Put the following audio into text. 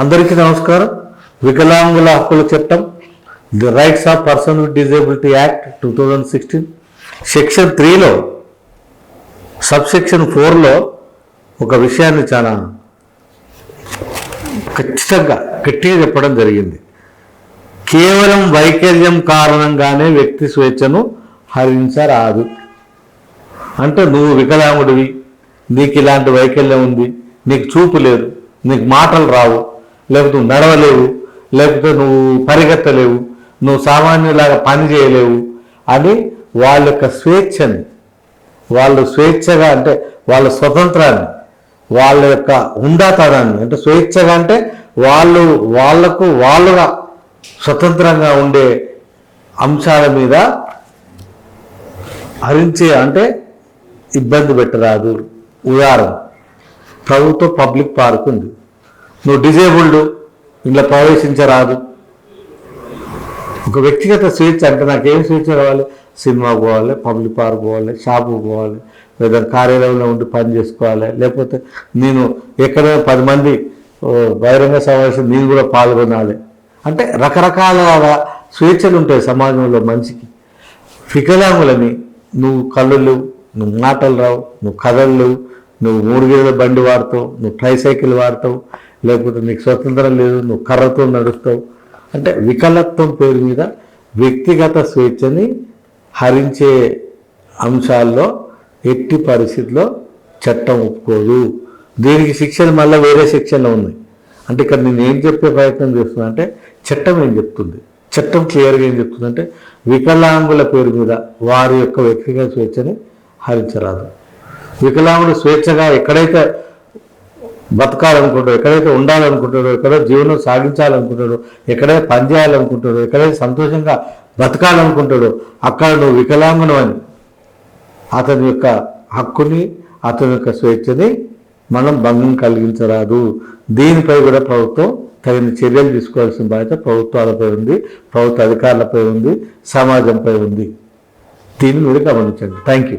అందరికీ నమస్కారం. వికలాంగుల హక్కుల చట్టం the rights of person with disability act two thousand sixteen. Section త్రీలో సబ్ సెక్షన్ ఫోర్లో ఒక విషయాన్ని చాలా ఖచ్చితంగా గట్టిగా చెప్పడం జరిగింది. కేవలం వైకల్యం కారణంగానే వ్యక్తి స్వేచ్ఛను హరించరాదు. అంటే నువ్వు వికలాంగుడివి నీకు ఇలాంటి వైకల్యం ఉంది నీకు చూపు లేదు నీకు మాటలు రావు. లేకపోతే నువ్వు నడవలేవు లేకపోతే నువ్వు పరిగెత్తలేవు నువ్వు సామాన్యులాగా పని చేయలేవు అని వాళ్ళ యొక్క స్వేచ్ఛని వాళ్ళు స్వేచ్ఛగా అంటే వాళ్ళ స్వతంత్రాన్ని వాళ్ళ యొక్క ఉండాతనాన్ని అంటే స్వేచ్ఛగా అంటే వాళ్ళు వాళ్ళకు వాళ్ళుగా స్వతంత్రంగా ఉండే అంశాల మీద హరించే అంటే ఇబ్బంది పెట్టరాదు. ఉదాహరణ ప్రభుత్వ పబ్లిక్ పార్క్ ఉంది. నువ్వు డిజేబుల్డ్ ఇంట్లో ప్రవేశించరాదు. ఒక వ్యక్తిగత స్వేచ్ఛ అంటే నాకేం స్వేచ్ఛ కావాలి? సినిమా పోవాలి పబ్లిక్ పార్క్ పోవాలి షాపు పోవాలి లేదా కార్యాలయంలో ఉండి పని చేసుకోవాలి. లేకపోతే నేను ఎక్కడైనా పది మంది ఓ, బహిరంగ సమావేశం నేను కూడా పాల్గొనాలి. అంటే రకరకాల స్వేచ్ఛలు ఉంటాయి సమాజంలో మనిషికి. వికలాంగులని నువ్వు కళ్ళు లేవు నువ్వు మాటలు రావు నువ్వు కథలు లేవు నువ్వు మూడు గేదెల బండి వాడతావు నువ్వు ట్రైసైకిల్ వాడతావు లేకపోతే నీకు స్వతంత్రం లేదు నువ్వు కర్రతో నడుస్తావు. అంటే వికలత్వం పేరు మీద వ్యక్తిగత స్వేచ్ఛని హరించే అంశాల్లో ఎట్టి పరిస్థితిలో చట్టం ఒప్పుకోదు. దీనికి శిక్షలు మళ్ళీ వేరే శిక్షలు ఉన్నాయి అంటే ఇక్కడ నేను ఏం చెప్పే ప్రయత్నం చేస్తున్నా అంటే చట్టం ఏం చెప్తుంది? చట్టం క్లియర్గా ఏం చెప్తుంది అంటే వికలాంగుల పేరు మీద వారి యొక్క వ్యక్తిగత స్వేచ్ఛని హరించరాదు. వికలాంగుల స్వేచ్ఛగా ఎక్కడైతే బతకాలనుకుంటారు ఎక్కడైతే ఉండాలనుకుంటారో ఎక్కడో జీవనం సాగించాలనుకుంటారో ఎక్కడైతే పని చేయాలనుకుంటాడో ఎక్కడైతే సంతోషంగా బతకాలనుకుంటాడో అక్కడ నువ్వు వికలాంగును అని అతని యొక్క హక్కుని అతని యొక్క స్వేచ్ఛని మనం భంగం కలిగించరాదు. దీనిపై కూడా ప్రభుత్వం తగిన చర్యలు తీసుకోవాల్సిన బాధ్యత ప్రభుత్వాలపై ఉంది ప్రభుత్వ అధికారులపై ఉంది సమాజంపై ఉంది. దీన్ని మీరు గమనించండి. Thank you